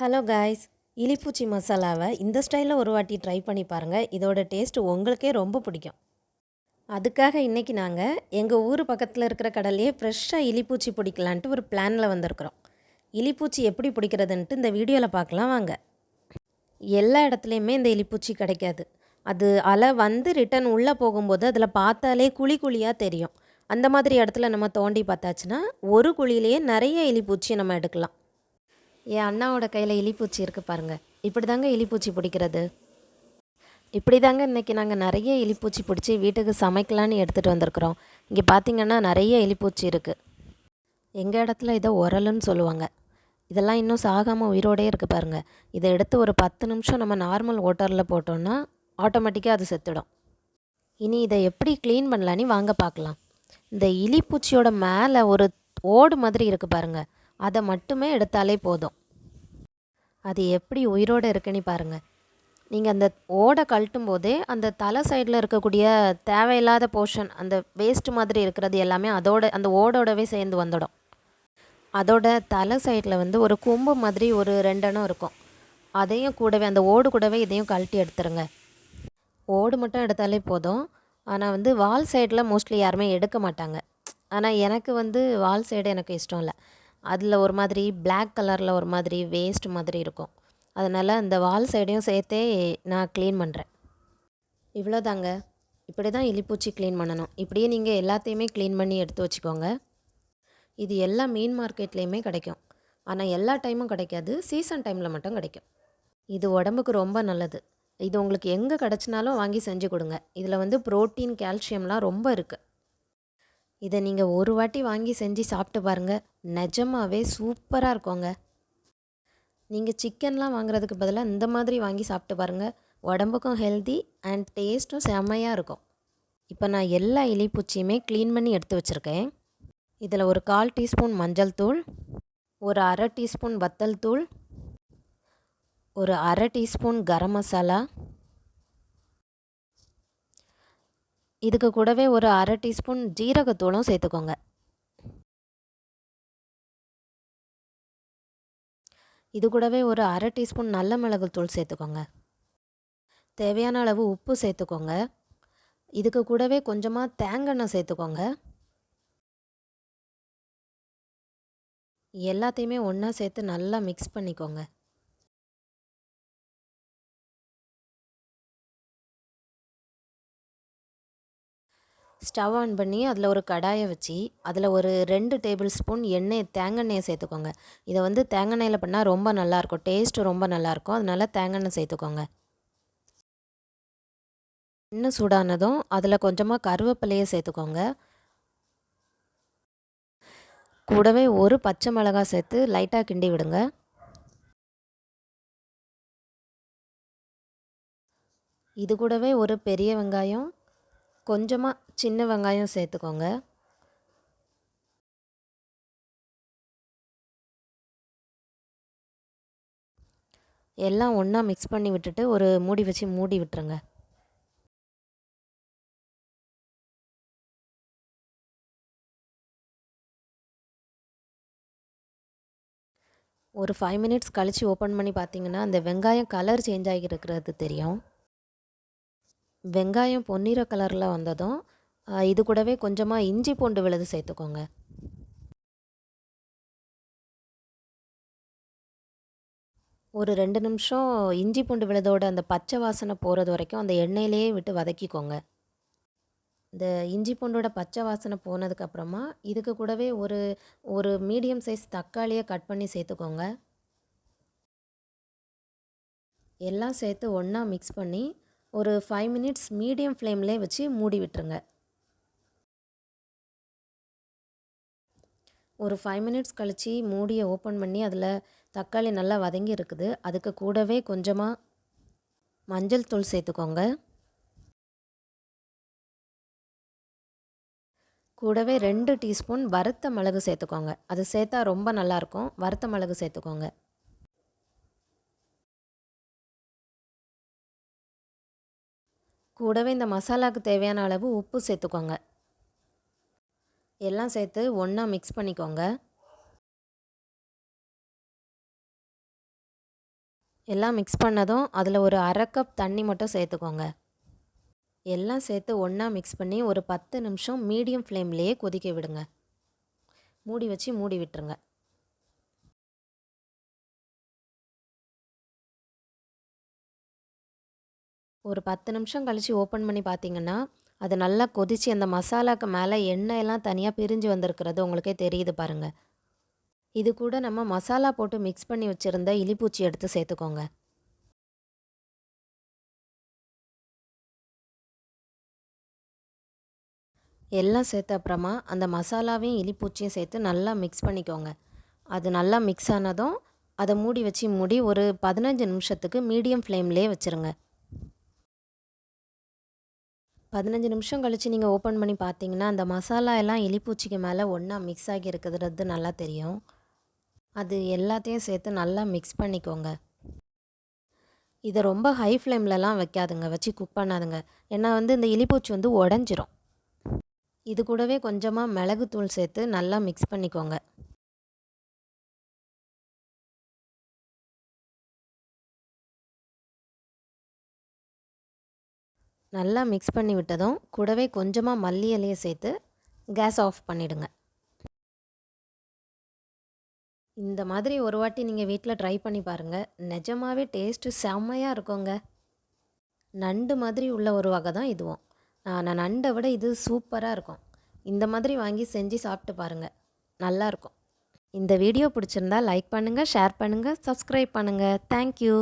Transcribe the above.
Hello guys இலிப்பூச்சி மசாலாவை இந்த ஸ்டைலில் ஒரு வாட்டி ட்ரை பண்ணி பாருங்கள் இதோட டேஸ்ட்டு உங்களுக்கே ரொம்ப பிடிக்கும். அதுக்காக இன்றைக்கி நாங்கள் எங்கள் ஊர் பக்கத்தில் இருக்கிற கடல்லையே ஃப்ரெஷ்ஷாக இலிப்பூச்சி பிடிக்கலான்ட்டு ஒரு பிளானில் வந்திருக்கிறோம். இலிப்பூச்சி எப்படி பிடிக்கிறதுன்ட்டு இந்த வீடியோவில் பார்க்கலாம் வாங்க. எல்லா இடத்துலையுமே இந்த இலிப்பூச்சி கிடைக்காது. அது அலை வந்து ரிட்டன் உள்ளே போகும்போது அதில் பார்த்தாலே குழி குழியாக தெரியும். அந்த மாதிரி இடத்துல நம்ம தோண்டி பார்த்தாச்சுன்னா ஒரு குழியிலேயே நிறைய இலிப்பூச்சியை நம்ம எடுக்கலாம். என் அண்ணாவோட கையில் எலிப்பூச்சி இருக்குது பாருங்கள் இப்படி தாங்க எலிப்பூச்சி பிடிக்கிறது. இப்படி தாங்க இன்றைக்கி நாங்கள் நிறைய எலிப்பூச்சி பிடிச்சி வீட்டுக்கு சமைக்கலான்னு எடுத்துகிட்டு வந்திருக்கிறோம். இங்கே பார்த்தீங்கன்னா நிறைய எலிப்பூச்சி இருக்குது எங்கள் இடத்துல இதை உரலுன்னு சொல்லுவாங்க. இதெல்லாம் இன்னும் சாகாமல் உயிரோடே இருக்குது பாருங்கள் இதை எடுத்து ஒரு பத்து நிமிஷம் நம்ம நார்மல் வாட்டரில் போட்டோன்னா ஆட்டோமேட்டிக்காக அது செத்துடும். இனி இதை எப்படி க்ளீன் பண்ணலான்னு வாங்க பார்க்கலாம். இந்த இலிப்பூச்சியோட மேலே ஒரு ஓடு மாதிரி இருக்குது பாருங்கள் அதை மட்டுமே எடுத்தாலே போதும். அது எப்படி உயிரோடு இருக்குன்னு பாருங்கள் நீங்கள் அந்த ஓடை கழட்டும் போதே அந்த தலை சைடில் இருக்கக்கூடிய தேவையில்லாத போர்ஷன் அந்த வேஸ்ட் மாதிரி இருக்கிறது எல்லாமே அதோட அந்த ஓடோடவே சேர்ந்து வந்துடும். அதோட தலை சைடில் வந்து ஒரு கொம்பு மாதிரி ஒரு ரெண்டெண்ணம் இருக்கும். அதையும் கூடவே அந்த ஓடு கூடவே இதையும் கழட்டி எடுத்துருங்க. ஓடு மட்டும் எடுத்தாலே போதும். ஆனால் வந்து வால் சைடில் மோஸ்ட்லி யாருமே எடுக்க மாட்டாங்க. ஆனால் எனக்கு வந்து வால் சைடு எனக்கு இஷ்டம் இல்லை. அதில் ஒரு மாதிரி பிளாக் கலரில் ஒரு மாதிரி வேஸ்ட் மாதிரி இருக்கும். அதனால் அந்த வால் சைடையும் சேர்த்தே நான் க்ளீன் பண்ணுறேன் இவ்வளோதாங்க இப்படி தான் இலிப்பூச்சி க்ளீன் பண்ணணும். இப்படியே நீங்கள் எல்லாத்தையுமே க்ளீன் பண்ணி எடுத்து வச்சுக்கோங்க. இது எல்லா மீன் மார்க்கெட்லேயுமே கிடைக்கும். ஆனால் எல்லா டைமும் கிடைக்காது. சீசன் டைமில் மட்டும் கிடைக்கும். இது உடம்புக்கு ரொம்ப நல்லது. இது உங்களுக்கு எங்கே கிடச்சினாலும் வாங்கி செஞ்சு கொடுங்க. இதில் வந்து ப்ரோட்டீன் கால்சியம்லாம் ரொம்ப இருக்குது இதை நீங்கள் ஒரு வாட்டி வாங்கி செஞ்சு சாப்பிட்டு பாருங்கள் நிஜமாவே சூப்பராக இருக்குங்க. நீங்கள் சிக்கன்லாம் வாங்குறதுக்கு பதிலாக இந்த மாதிரி வாங்கி சாப்பிட்டு பாருங்கள் உடம்புக்கும் ஹெல்தி அண்ட் டேஸ்ட்டும் செம்மையாக இருக்கும். இப்போ நான் எல்லா இலைப்பூச்சியுமே க்ளீன் பண்ணி எடுத்து வச்சுருக்கேன். இதில் ஒரு கால் டீஸ்பூன் மஞ்சள் தூள் ஒரு அரை டீஸ்பூன் வத்தல் தூள் ஒரு அரை டீஸ்பூன் கரம் மசாலா. இதுக்கு கூடவே ஒரு அரை டீஸ்பூன் ஜீரகத்தூளும் சேர்த்துக்கோங்க. இது கூடவே ஒரு அரை டீஸ்பூன் நல்ல மிளகுத்தூள் சேர்த்துக்கோங்க. தேவையான அளவு உப்பு சேர்த்துக்கோங்க. இதுக்கு கூடவே கொஞ்சமாக தேங்காய் சேர்த்துக்கோங்க. எல்லாத்தையுமே ஒன்றா சேர்த்து நல்லா மிக்ஸ் பண்ணிக்கோங்க. ஸ்டவ் ஆன் பண்ணி அதில் ஒரு கடாயை வச்சு அதில் ஒரு ரெண்டு டேபிள் ஸ்பூன் எண்ணெய் தேங்காய் சேர்த்துக்கோங்க. இதை வந்து தேங்காய் பண்ணால் ரொம்ப நல்லாயிருக்கும். டேஸ்ட்டு ரொம்ப நல்லாயிருக்கும். அதனால் தேங்காய் சேர்த்துக்கோங்க. இன்னும் சூடானதும் அதில் கொஞ்சமாக கருவேப்பிலையை சேர்த்துக்கோங்க. கூடவே ஒரு பச்சை மிளகாய் சேர்த்து லைட்டாக கிண்டி விடுங்க. இது கூடவே ஒரு பெரிய வெங்காயம் கொஞ்சமாக சின்ன வெங்காயம் சேர்த்துக்கோங்க. எல்லாம் ஒன்றா மிக்ஸ் பண்ணி விட்டுட்டு ஒரு மூடி வச்சு மூடி விட்டுருங்க. ஒரு ஃபைவ் மினிட்ஸ் கழித்து ஓப்பன் பண்ணி பார்த்தீங்கன்னா அந்த வெங்காயம் கலர் சேஞ்ச் ஆகிருக்கிறது தெரியும். வெங்காயம் பொன்னிற கலரில் வந்ததும் இது கூடவே கொஞ்சமாக இஞ்சி பூண்டு விழுது சேர்த்துக்கோங்க. ஒரு ரெண்டு நிமிஷம் இஞ்சி பூண்டு விழுதோட அந்த பச்சை வாசனை போகிறது வரைக்கும் அந்த எண்ணெயிலேயே விட்டு வதக்கிக்கோங்க. இந்த இஞ்சி பூண்டோட பச்சை வாசனை போனதுக்கப்புறமா இதுக்கு கூடவே ஒரு ஒரு மீடியம் சைஸ் தக்காளியை கட் பண்ணி சேர்த்துக்கோங்க. எல்லாம் சேர்த்து ஒன்றா மிக்ஸ் பண்ணி ஒரு ஃபைவ் மினிட்ஸ் மீடியம் ஃப்ளேம்லே வச்சு மூடி விட்டுருங்க. ஒரு ஃபைவ் மினிட்ஸ் கழித்து மூடியை ஓப்பன் பண்ணி அதில் தக்காளி நல்லா வதங்கி இருக்குது. அதுக்கு கூடவே கொஞ்சமாக மஞ்சள் தூள் சேர்த்துக்கோங்க. கூடவே ரெண்டு டீஸ்பூன் வறுத்த மிளகு சேர்த்துக்கோங்க. அது சேர்த்தா ரொம்ப நல்லாயிருக்கும் வறுத்த மிளகு சேர்த்துக்கோங்க. கூடவே இந்த மசாலாவுக்கு தேவையான அளவு உப்பு சேர்த்துக்கோங்க. எல்லாம் சேர்த்து ஒன்றா மிக்ஸ் பண்ணிக்கோங்க. எல்லாம் மிக்ஸ் பண்ணதும் அதில் ஒரு அரை கப் தண்ணி மட்டும் சேர்த்துக்கோங்க. எல்லாம் சேர்த்து ஒன்றா மிக்ஸ் பண்ணி ஒரு பத்து நிமிஷம் மீடியம் ஃப்ளேம்லேயே கொதிக்க விடுங்க. மூடி வச்சு மூடி விட்டுருங்க. ஒரு பத்து நிமிஷம் கழித்து ஓப்பன் பண்ணி பார்த்தீங்கன்னா அது நல்லா கொதித்து அந்த மசாலாக்கு மேலே எண்ணெயெல்லாம் தனியாக பிரிஞ்சு வந்திருக்கிறது உங்களுக்கே தெரியுது பாருங்கள் இது கூட நம்ம மசாலா போட்டு மிக்ஸ் பண்ணி வச்சுருந்த இலிப்பூச்சி எடுத்து சேர்த்துக்கோங்க. எல்லாம் சேர்த்த அப்புறமா அந்த மசாலாவையும் இலிப்பூச்சியும் சேர்த்து நல்லா மிக்ஸ் பண்ணிக்கோங்க. அது நல்லா மிக்ஸ் ஆனதும் அதை மூடி வச்சு மூடி ஒரு பதினஞ்சு நிமிஷத்துக்கு மீடியம் ஃப்ளேம்லேயே வச்சுருங்க. பதினஞ்சு நிமிஷம் கழித்து நீங்கள் ஓப்பன் பண்ணி பார்த்தீங்கன்னா அந்த மசாலா எல்லாம் எலிப்பூச்சிக்கு மேலே ஒன்றா மிக்ஸ் ஆகி இருக்கிறது நல்லா தெரியும். அது எல்லாத்தையும் சேர்த்து நல்லா மிக்ஸ் பண்ணிக்கோங்க. இதை ரொம்ப ஹை ஃப்ளேம்லலாம் வைக்காதுங்க வச்சு குக் பண்ணாதுங்க. ஏன்னா வந்து இந்த இலிப்பூச்சி வந்து உடஞ்சிரும். இது கூடவே கொஞ்சமாக மிளகுத்தூள் சேர்த்து நல்லா மிக்ஸ் பண்ணிக்கோங்க. நல்லா மிக்ஸ் பண்ணி விட்டதும் கூடவே கொஞ்சமாக மல்லி இலையை சேர்த்து கேஸ் ஆஃப் பண்ணிவிடுங்க இந்த மாதிரி ஒரு வாட்டி நீங்கள் வீட்டில் ட்ரை பண்ணி பாருங்கள் நிஜமாகவே டேஸ்ட்டு செம்மையாக இருக்குங்க. நண்டு மாதிரி உள்ள ஒரு வகை தான் இதுவும். நான் நண்டை விட இது சூப்பராக இருக்கும். இந்த மாதிரி வாங்கி செஞ்சு சாப்பிட்டு பாருங்கள் நல்லாயிருக்கும் இந்த வீடியோ பிடிச்சிருந்தா லைக் பண்ணுங்கள் ஷேர் பண்ணுங்கள் சப்ஸ்கிரைப் பண்ணுங்கள் தேங்க்யூ